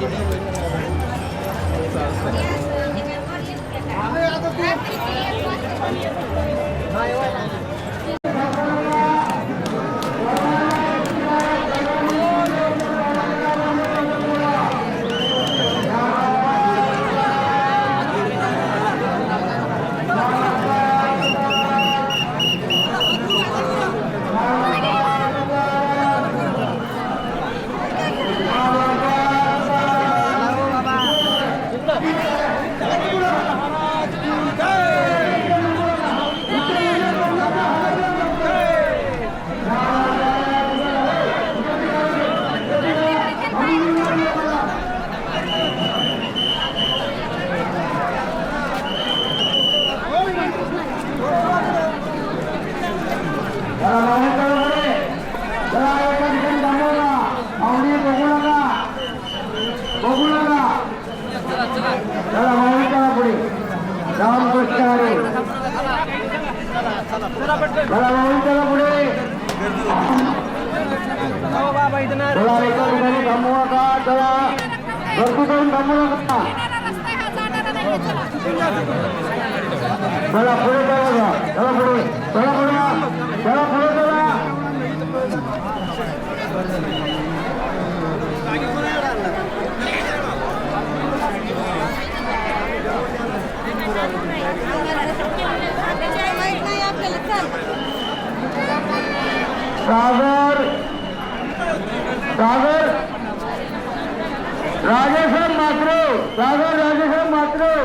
बघू गर्दी करून थांबू नका. चला. पुढे चला चला पुढे. चला पुढे चला पुढे चला माहीत नाही आपल्याला चाल सागर। सागर। राजेश्वर मात्रे। सागर राजेश्वर मात्रे।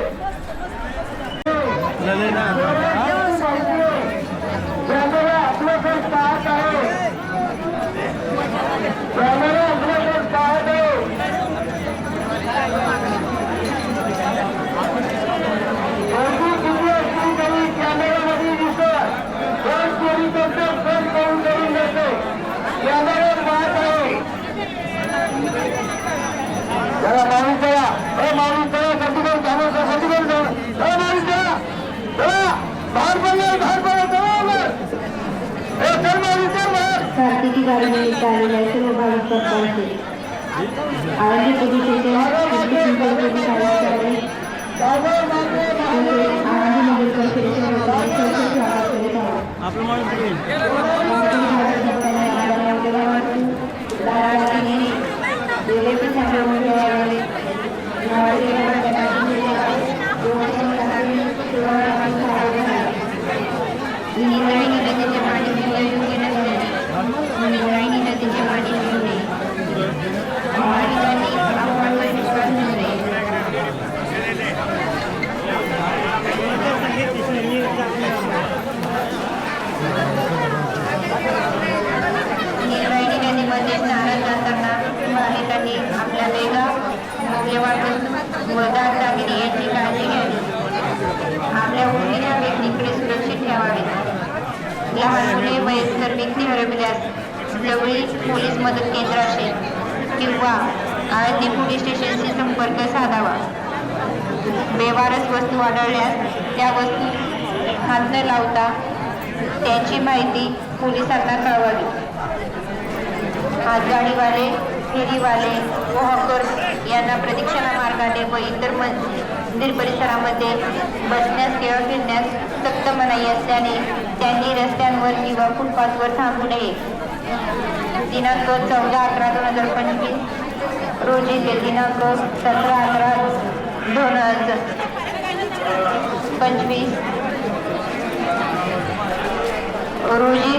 मौल्यवान वस्तू व दाग दागिने यांची काळजी घ्यावी आपल्या उरलेल्या व्यक्तीकडे सुरक्षित ठेवावे लहान मुले वयस्कर व्यक्ती हरवल्यास जवळील पोलीस मदत केंद्र असेल किंवा आळंदी पोलीस स्टेशनशी संपर्क साधावा बेवारस वस्तू आढळल्यास त्या वस्तू हात न लावता त्याची माहिती पोलिसांना कळवावी हातगाडीवाले फेरीवाले व हॉकर्स यांना प्रदक्षिणा मार्गाने व इतर मंदिर परिसरामध्ये बसण्यास किंवा फिरण्यास सक्त मनाई असल्याने त्यांनी रस्त्यांवर किंवा फुटपाथवर थांबू नये. दिनांक चौदा अकरा दोन हजार पंचवीस रोजी ते दिनांक सतरा अकरा दोन हजार पंचवीस रोजी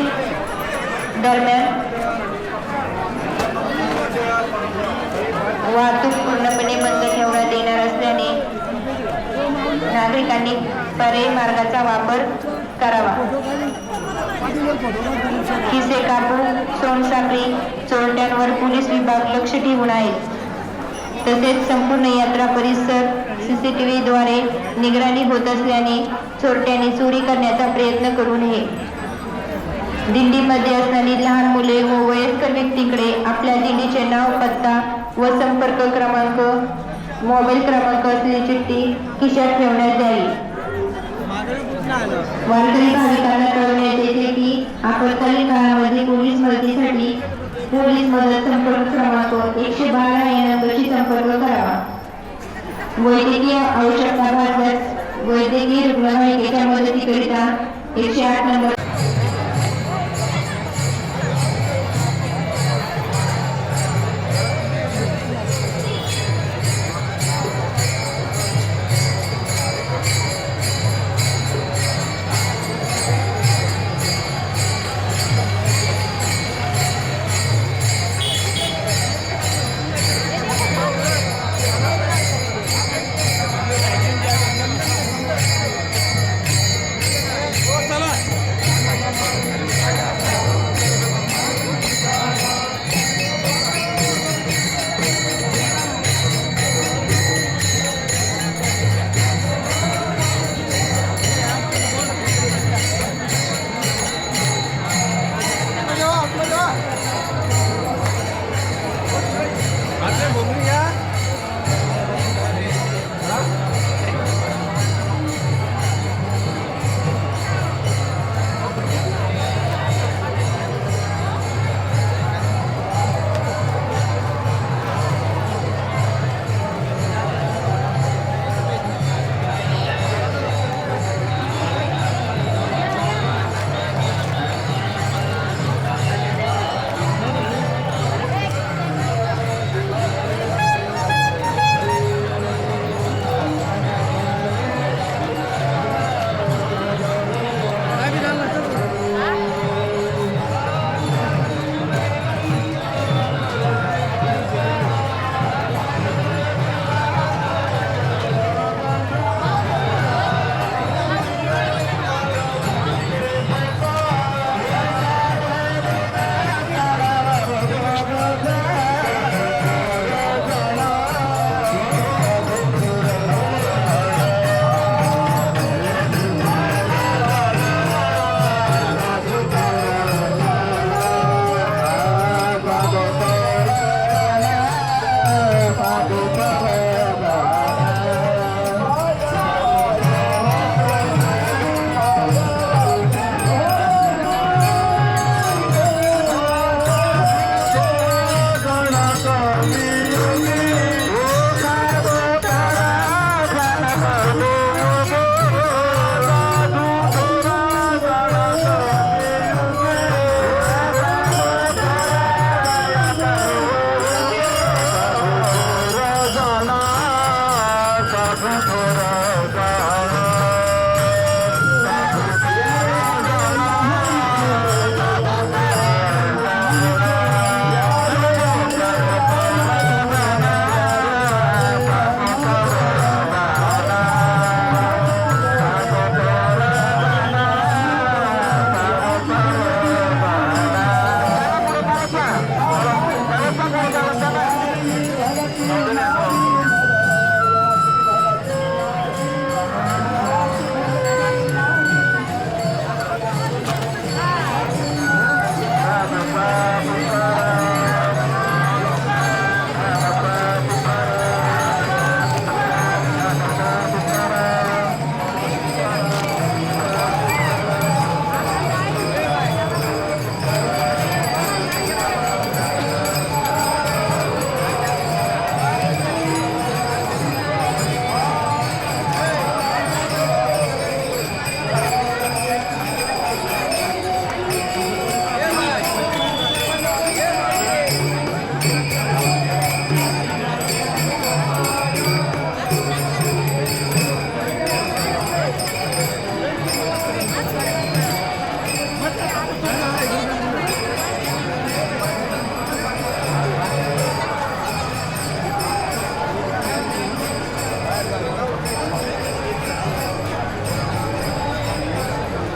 दरम्यान वाहतूक पूर्णपणे बंद ठेवण्यात येणार असल्याने नागरिकांनी पर्यायी मार्गाचा वापर करावा. खिसे कापू सोनसाखळी चोरट्यांवर पोलीस विभाग लक्ष ठेवून आहे तसेच संपूर्ण यात्रा परिसर सीसीटीव्हीद्वारे निगराणी होत असल्याने चोरट्यांनी चोरी करण्याचा प्रयत्न करू नये. दिंडीमध्ये असणारी लहान मुले व वयस्कर व्यक्तीकडे आपल्या दिंडीचे नाव पत्ता व संपर्क क्रमांक मोबाईल क्रमांक असलेली चिठ्ठी खिशात ठेवण्यात द्यावी. वारकरी भाविकांना कळवण्यात येते की आपत्कालीन काळामध्ये पोलीस मदतीसाठी पोलीस मदत संपर्क क्रमांक एकशे बारा या नंबरशी संपर्क करावा. वैद्यकीय आवश्यकता भासल्यास वैद्यकीय रुग्णवाहिकेच्या मदतीकरिता एकशे आठ नंबर